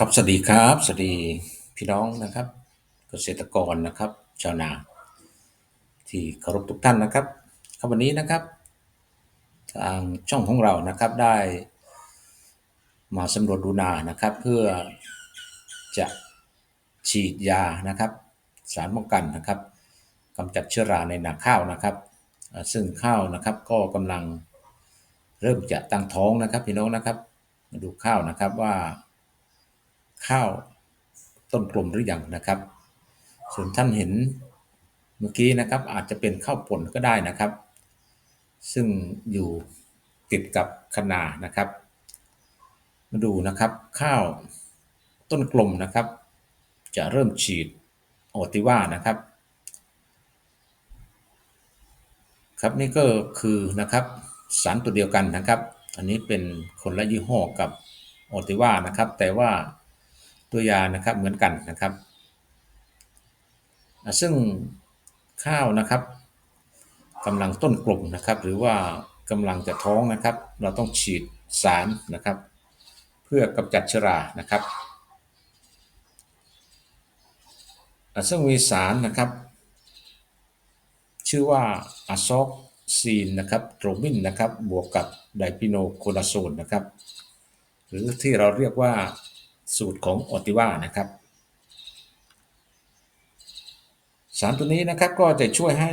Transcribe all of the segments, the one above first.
ครับสวัสดีครับ สวัสดีพี่น้องนะครับ เกษตรกรนะครับ ชาวนา ที่เคารพทุกท่านนะครับครับวันนี้นะครับ ทางช่องของเรานะครับได้ มาสำรวจดูนานะครับ เพื่อจะฉีดยานะครับ สารป้องกันนะครับกำจัดเชื้อราในนาข้าวนะครับ ซึ่งข้าวนะครับก็กำลังเริ่มจะตั้งท้องนะครับ พี่น้องนะครับมาดูข้าวนะครับว่า ข้าวต้นกลมหรืออยังนะครับ ส่วนท่านเห็นเมื่อกี้นะครับอาจจะเป็นข้าวป่นก็ได้นะครับ ซึ่งอยู่ติดกับคะนานะครับ มาดูนะครับข้าวต้นกลมนะครับ จะเริ่มฉีดโอติว่านะครับ ครับนี่ก็คือนะครับสารตัวเดียวกันนะครับ อันนี้เป็นคนละยี่ห้อกับโอติว่านะครับ แต่ว่า ตัวยานะครับเหมือนกันนะครับ ซึ่งข้าวนะครับกำลังต้นกลมนะครับ หรือว่ากำลังจะท้องนะครับ เราต้องฉีดสารนะครับ เพื่อกำจัดเชื้อรานะครับ ซึ่งมีสารนะครับ ชื่อว่าอะซอกซีนนะครับโทรบินนะครับบวกกับไดพิโนโคนาโซนนะครับ หรือที่เราเรียกว่า สูตรของออติว่านะครับสารตัวนี้นะครับก็จะช่วยให้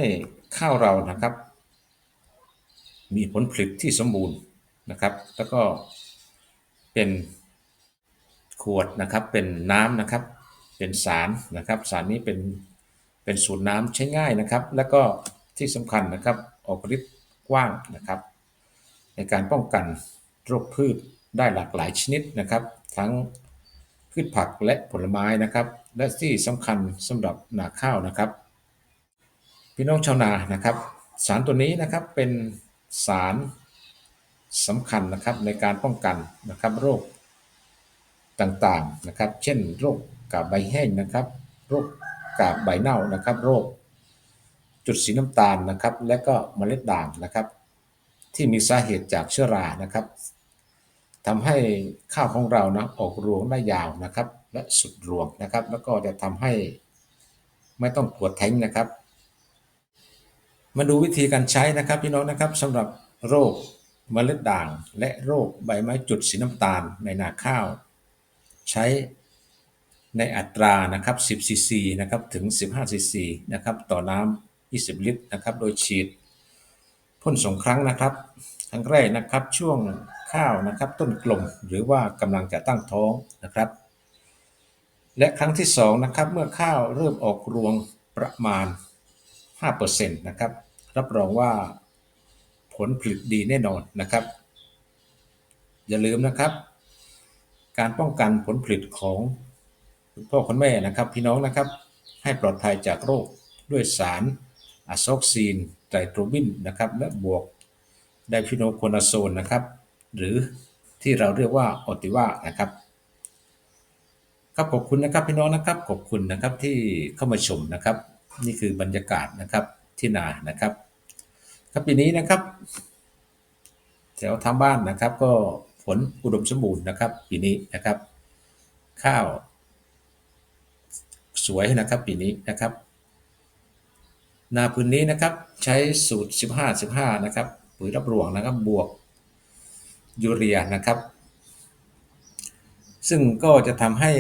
ข้าวเรานะครับ มีผลผลิตที่สมบูรณ์นะครับ แล้วก็เป็นขวดนะครับเป็นน้ำนะครับ เป็นสารนะครับ สารนี้เป็นเป็นสูตรน้ำใช้ง่ายนะครับ แล้วก็ที่สำคัญนะครับออกฤทธิ์กว้างนะครับ ในการป้องกันโรคพืชได้หลากหลายชนิดนะครับ ทั้ง พืชผักและผลไม้นะครับ และที่สำคัญสำหรับนาข้าวนะครับ พี่น้องชาวนานะครับ สารตัวนี้นะครับเป็นสารสำคัญนะครับในการป้องกันนะครับโรคต่างๆนะครับ เช่น โรคกาบใบแห้งนะครับ โรคกาบใบเน่านะครับ โรคจุดสีน้ำตาลนะครับ และก็เมล็ดด่างนะครับ ที่มีสาเหตุจากเชื้อรานะครับ ทำให้ข้าวของเรานะออกรวงได้ยาวนะครับ และสุดรวงนะครับ แล้วก็จะทำให้ไม่ต้องปวดแท้งนะครับ มาดูวิธีการใช้นะครับพี่น้องนะครับสำหรับโรคเมล็ดด่าง และโรคใบไม้จุดสีน้ำตาลในนาข้าว ใช้ในอัตรานะครับ 10 ซีซีนะครับถึง 15 ซีซีนะครับต่อน้ำ 20 ลิตรนะครับ โดยฉีดพ่นสองครั้งนะครับ ครั้งแรกนะครับช่วง ข้าวนะครับ ต้นกลมหรือว่ากำลังจะตั้งท้องนะครับ และครั้งที่สองนะครับเมื่อข้าวเริ่มออกรวงประมาณ5%นะครับ รับรองว่าผลผลิตดีแน่นอนนะครับ อย่าลืมนะครับ การป้องกันผลผลิตของคุณพ่อคุณแม่นะครับ พี่น้องนะครับ ให้ปลอดภัยจากโรคด้วยสารอะซอกซีนไตรโตรบินนะครับ และบวกไดฟิโนโคนาโซนนะครับ หรือที่เราเรียกว่าออติว่านะครับ ครับขอบคุณนะครับพี่น้องนะครับขอบคุณนะครับที่เข้ามาชมนะครับ นี่คือบรรยากาศนะครับที่นานะครับ ครับปีนี้นะครับแถวทางบ้านนะครับ ก็ผลอุดมสมบูรณ์นะครับ ปีนี้นะครับ ข้าว สวยนะครับปีนี้นะครับ นาพื้นนี้นะครับใช้สูตร 15 15 นะครับปุ๋ยรับรวงนะครับบวก ยูเรียนะครับ ซึ่งก็จะทำให้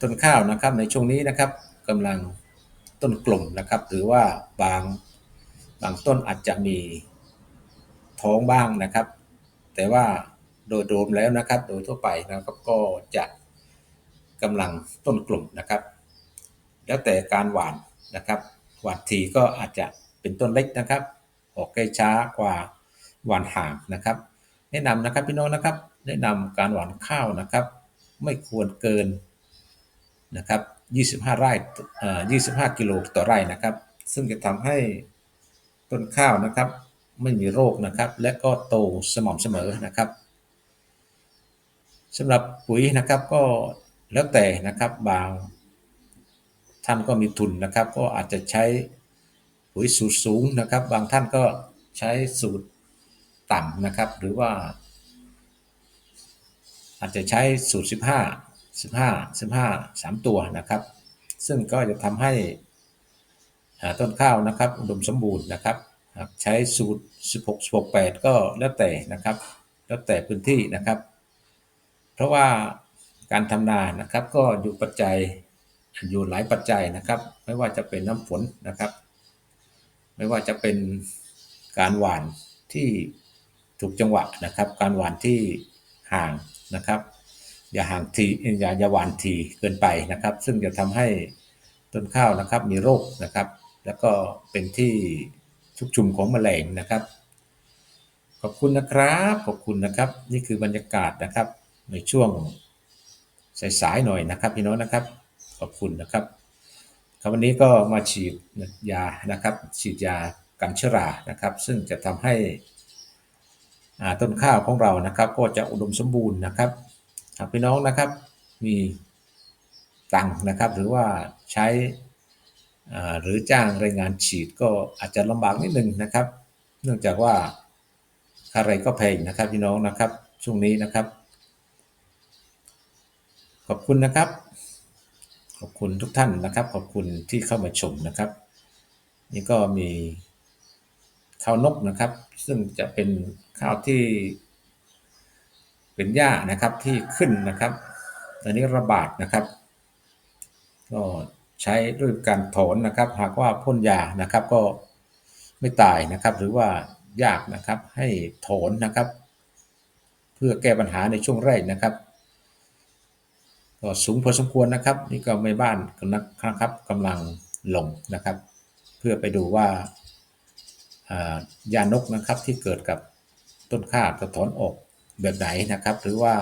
ต้นข้าวนะครับในช่วงนี้นะครับกำลังต้นกลุ่มนะครับหรือว่าบางบางต้นอาจจะมีท้องบ้างนะครับ แต่ว่าโดยรวมแล้วนะครับ โดยทั่วไปนะครับก็จะกำลังต้นกลุ่มนะครับ แล้วแต่การหว่านนะครับหว่านทีก็อาจจะเป็นต้นเล็กนะครับ ออกใกล้ช้ากว่าหว่านห่างนะครับ แนะนำนะครับพี่น้องนะครับ แนะนำการหว่านข้าวนะครับ ไม่ควรเกินนะครับ 25 ไร่ 25 กิโลต่อไร่นะครับ ซึ่งจะทำให้ต้นข้าวนะครับ ไม่มีโรคนะครับ และก็โตสม่ำเสมอนะครับสำหรับปุ๋ยนะครับก็แล้วแต่นะครับบาง ท่านก็มีทุนนะครับ ก็อาจจะใช้ปุ๋ยสูตรสูงนะครับ บางท่านก็ใช้สูตร ต่ำนะครับ หรือว่า อาจจะใช้สูตร 15 15 15 3 ตัวนะครับ ซึ่งก็จะทำให้ต้นข้าวนะครับอุดมสมบูรณ์นะครับหากใช้สูตร 16 16 8 ก็แล้วแต่นะครับ แล้วแต่พื้นที่นะครับ เพราะว่าการทำนานะครับก็อยู่ปัจจัยอยู่หลายปัจจัยนะครับ ไม่ว่าจะเป็นน้ำฝนนะครับ ไม่ว่าจะเป็นการหว่านที่ ถูกจังหวะนะครับ การหวานที่ห่างนะครับ อย่าห่างทีอย่าอย่าหวานทีเกินไปนะครับ ซึ่งจะทำให้ต้นข้าวนะครับมีโรคนะครับ แล้วก็เป็นที่ชุกชุมของแมลงนะครับขอบคุณนะครับขอบคุณนะครับ นี่คือบรรยากาศนะครับ ในช่วงสายๆหน่อยนะครับพี่น้องนะครับ ขอบคุณนะครับครับวันนี้ก็มาฉีดยานะครับ ฉีดยากันเชื้อรานะครับ ซึ่งจะทำให้ ต้นข้าวของเรานะครับ ก็จะอุดมสมบูรณ์นะครับหากพี่น้องนะครับมีตังค์นะครับ หรือว่าใช้หรือจ้างแรงงานฉีดก็อาจจะลำบากนิดนึงนะครับ เนื่องจากว่าค่าแรงก็แพงนะครับพี่น้องนะครับ ช่วงนี้นะครับ ขอบคุณนะครับ ขอบคุณทุกท่านนะครับ ขอบคุณที่เข้ามาชมนะครับ นี่ก็มี ข้าวนกนะครับ ซึ่งจะเป็นข้าวที่เป็นหญ้านะครับที่ขึ้นนะครับตอนนี้ระบาดนะครับ ก็ใช้ด้วยการถอนนะครับ หากว่าพ่นยานะครับก็ไม่ตายนะครับ หรือว่ายากนะครับให้ถอนนะครับ เพื่อแก้ปัญหาในช่วงแรกนะครับก็สูงพอสมควรนะครับ นี่ก็ไม่บ้านกำลังครับกำลังลงนะครับ เพื่อไปดูว่า ยานกนะครับที่เกิดกับต้นข้าวจะถอนออกแบบไหนนะครับ หรือว่า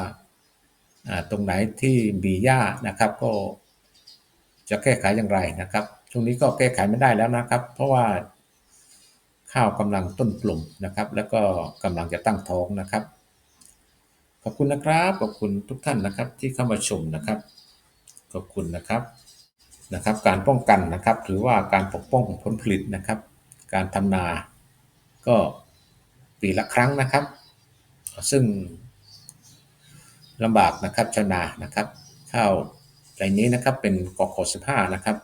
ตรงไหนที่มีหญ้านะครับก็จะแก้ไขอย่างไรนะครับ ช่วงนี้ก็แก้ไขไม่ได้แล้วนะครับ เพราะว่าข้าวกำลังต้นกลุ่มนะครับ แล้วก็กำลังจะตั้งท้องนะครับ ขอบคุณนะครับ ขอบคุณทุกท่านนะครับที่เข้ามาชมนะครับ ขอบคุณนะครับนะครับ การป้องกันนะครับ หรือว่าการปกป้องผลผลิตนะครับ การทำนา ก็ปีละครั้งนะครับ ซึ่งลำบากนะครับชาวนานะครับข้าวไรนี้นะครับเป็นกข15นะครับ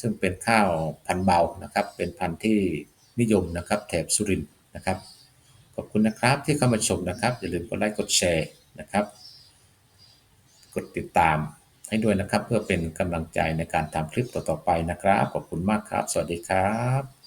ซึ่งเป็นข้าวพันธุ์เบานะครับ เป็นพันธุ์ที่นิยมนะครับ แถบสุรินทร์นะครับ ขอบคุณนะครับที่เข้ามาชมนะครับ อย่าลืมกดไลค์กดแชร์นะครับ กดติดตามให้ด้วยนะครับ เพื่อเป็นกำลังใจในการทำคลิปต่อๆไปนะครับ ขอบคุณมากครับ สวัสดีครับ